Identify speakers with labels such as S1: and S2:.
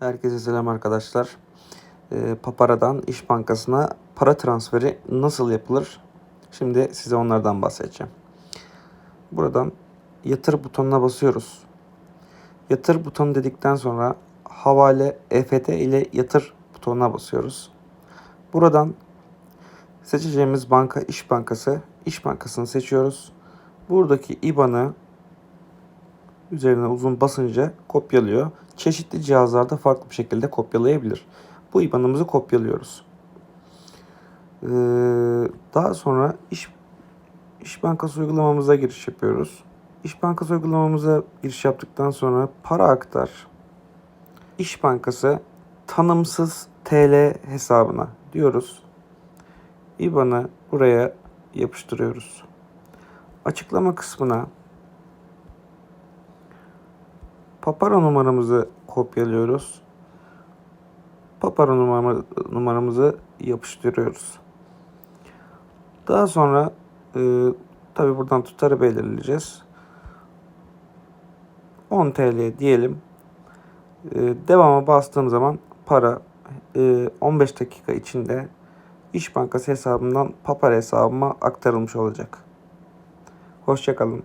S1: Herkese selam arkadaşlar. Ee, Papara'dan İş Bankası'na para transferi nasıl yapılır? Şimdi size onlardan bahsedeceğim. Buradan yatır butonuna basıyoruz. Yatır butonu dedikten sonra havale EFT ile yatır butonuna basıyoruz. Buradan seçeceğimiz banka İş Bankası. İş Bankası'nı seçiyoruz. Buradaki IBAN'ı üzerine uzun basınca kopyalıyor. Çeşitli cihazlarda farklı bir şekilde kopyalayabilir. Bu IBAN'ımızı kopyalıyoruz. Ee, daha sonra iş İş Bankası uygulamamıza giriş yapıyoruz. İş Bankası uygulamamıza giriş yaptıktan sonra para aktar. İş Bankası tanımsız TL hesabına diyoruz. IBAN'ı buraya yapıştırıyoruz. Açıklama kısmına Papara numaramızı kopyalıyoruz. Papara numara, numaramızı yapıştırıyoruz. Daha sonra e, tabi buradan tutarı belirleyeceğiz. 10 TL diyelim. E, devama bastığım zaman para e, 15 dakika içinde İş Bankası hesabımdan Papara hesabıma aktarılmış olacak. Hoşçakalın.